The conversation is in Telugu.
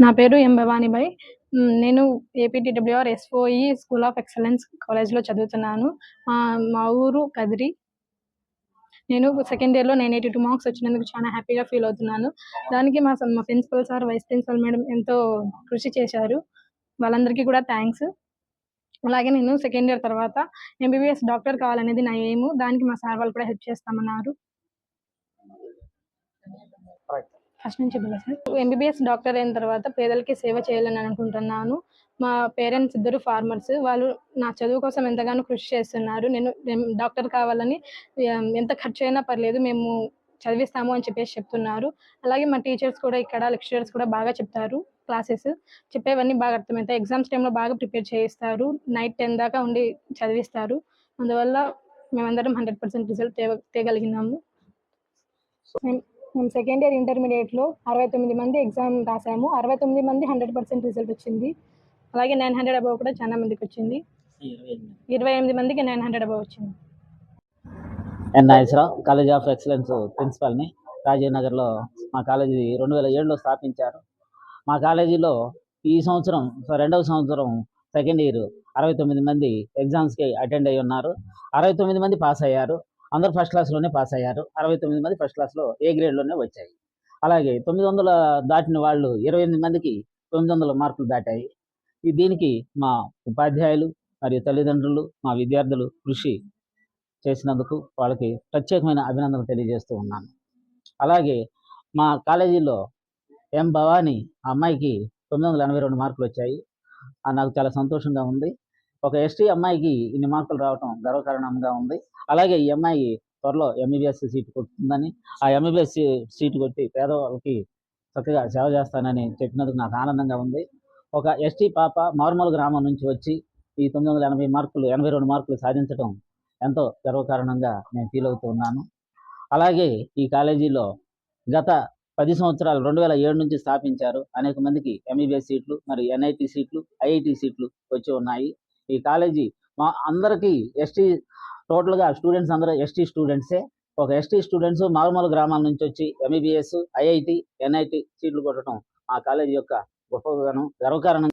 నా పేరు ఎం భవానీభాయ్ నేను APTWR SOE school of excellence కాలేజ్లో చదువుతున్నాను. మా మా ఊరు కదిరి. నేను సెకండ్ ఇయర్లో నైన్ ఎయిటీ టూ మార్క్స్ వచ్చినందుకు చాలా హ్యాపీగా ఫీల్ అవుతున్నాను. దానికి మా స- మా principal sir vice principal madam ఎంతో కృషి చేశారు. వాళ్ళందరికీ కూడా థ్యాంక్స్. అలాగే నేను సెకండ్ ఇయర్ తర్వాత ఎంబీబీఎస్ డాక్టర్ కావాలనేది నా ఎయిమ్. దానికి మా సార్ వాళ్ళు కూడా హెల్ప్ చేస్తామన్నారు. ఫస్ట్ నుంచి చెప్పాలి సార్. ఎంబీబీఎస్ డాక్టర్ అయిన తర్వాత పేదలకి సేవ చేయాలని అనుకుంటున్నాను. మా పేరెంట్స్ ఇద్దరు ఫార్మర్స్. వాళ్ళు నా చదువు కోసం ఎంతగానో కృషి చేస్తున్నారు. నేను డాక్టర్ కావాలని ఎంత ఖర్చు అయినా పర్లేదు మేము చదివిస్తాము అని చెప్పేసి చెప్తున్నారు. అలాగే మా టీచర్స్ కూడా ఇక్కడ లెక్చరర్స్ కూడా బాగా చెప్తారు క్లాసెస్. చెప్పేవన్నీ బాగా అర్థమవుతాయి. ఎగ్జామ్స్ టైంలో బాగా ప్రిపేర్ చేయిస్తారు. నైట్ టెన్ దాకా ఉండి చదివిస్తారు. అందువల్ల మేమందరం హండ్రెడ్ పర్సెంట్ రిజల్ట్ తేగలిగినాము. మేము సెకండ్ ఇయర్ ఇంటర్మీడియట్లో అరవై తొమ్మిది మంది ఎగ్జామ్ రాసాము. అరవై తొమ్మిది మంది హండ్రెడ్ పర్సెంట్ రిజల్ట్ వచ్చింది. అలాగే నైన్ హండ్రెడ్ అబవ్ కూడా చాలా మందికి వచ్చింది. ఇరవై ఎనిమిది మందికి నైన్ హండ్రెడ్ అబవ్ వచ్చింది. N Nageswara Rao college of excellence ప్రిన్సిపల్ని Rajiv నగర్లో మా కాలేజీ రెండు వేల ఏడులో స్థాపించారు. మా కాలేజీలో ఈ సంవత్సరం రెండవ సంవత్సరం సెకండ్ ఇయర్ అరవై తొమ్మిది మంది ఎగ్జామ్స్కి అటెండ్ అయి ఉన్నారు. అరవై తొమ్మిది మంది పాస్ అయ్యారు. అందరూ ఫస్ట్ క్లాస్లోనే పాస్ అయ్యారు. అరవై తొమ్మిది మంది ఫస్ట్ క్లాస్లో ఏ గ్రేడ్లోనే వచ్చాయి. అలాగే తొమ్మిది వందల దాటిన వాళ్ళు ఇరవై ఎనిమిది మందికి తొమ్మిది వందల మార్కులు దాటాయి. ఈ దీనికి మా ఉపాధ్యాయులు మరియు తల్లిదండ్రులు మా విద్యార్థులు కృషి చేసినందుకు వాళ్ళకి ప్రత్యేకమైన అభినందనలు తెలియజేస్తూ ఉన్నాను. అలాగే మా కాలేజీలో ఎం భవానీ ఆ అమ్మాయికి తొమ్మిది వందల ఎనభై రెండు మార్కులు వచ్చాయి. నాకు చాలా సంతోషంగా ఉంది. ఒక ఎస్టీ అమ్మాయికి ఇన్ని మార్కులు రావడం గర్వకారణంగా ఉంది. అలాగే ఈ అమ్మాయి త్వరలో ఎంబీబీఎస్ సీట్ కొట్టుతుందని ఆ ఎంబీబీఎస్ సీట్ కొట్టి పేదవాళ్ళకి చక్కగా సేవ చేస్తానని చెప్పినందుకు నాకు ఆనందంగా ఉంది. ఒక ఎస్టీ పాప మార్మల్ గ్రామం నుంచి వచ్చి ఈ తొమ్మిది వందల ఎనభై మార్కులు ఎనభై రెండు మార్కులు సాధించడం ఎంతో గర్వకారణంగా నేను ఫీల్ అవుతూ ఉన్నాను. అలాగే ఈ కాలేజీలో గత పది సంవత్సరాలు రెండు వేల ఏడు నుంచి స్థాపించారు. అనేక మందికి ఎంబీబీఎస్ సీట్లు మరి ఎన్ఐటి సీట్లు ఐఐటి సీట్లు వచ్చి ఉన్నాయి. ఈ కాలేజీ మా అందరికీ ఎస్టీ టోటల్గా స్టూడెంట్స్ అందరూ ఎస్టీ స్టూడెంట్సే. ఒక ఎస్టీ స్టూడెంట్స్ మారుమూల గ్రామాల నుంచి వచ్చి ఎంబీబీఎస్ ఐఐటి ఎన్ఐటి సీట్లు కొట్టడం మా కాలేజీ యొక్క గొప్పగాను గర్వకారణం.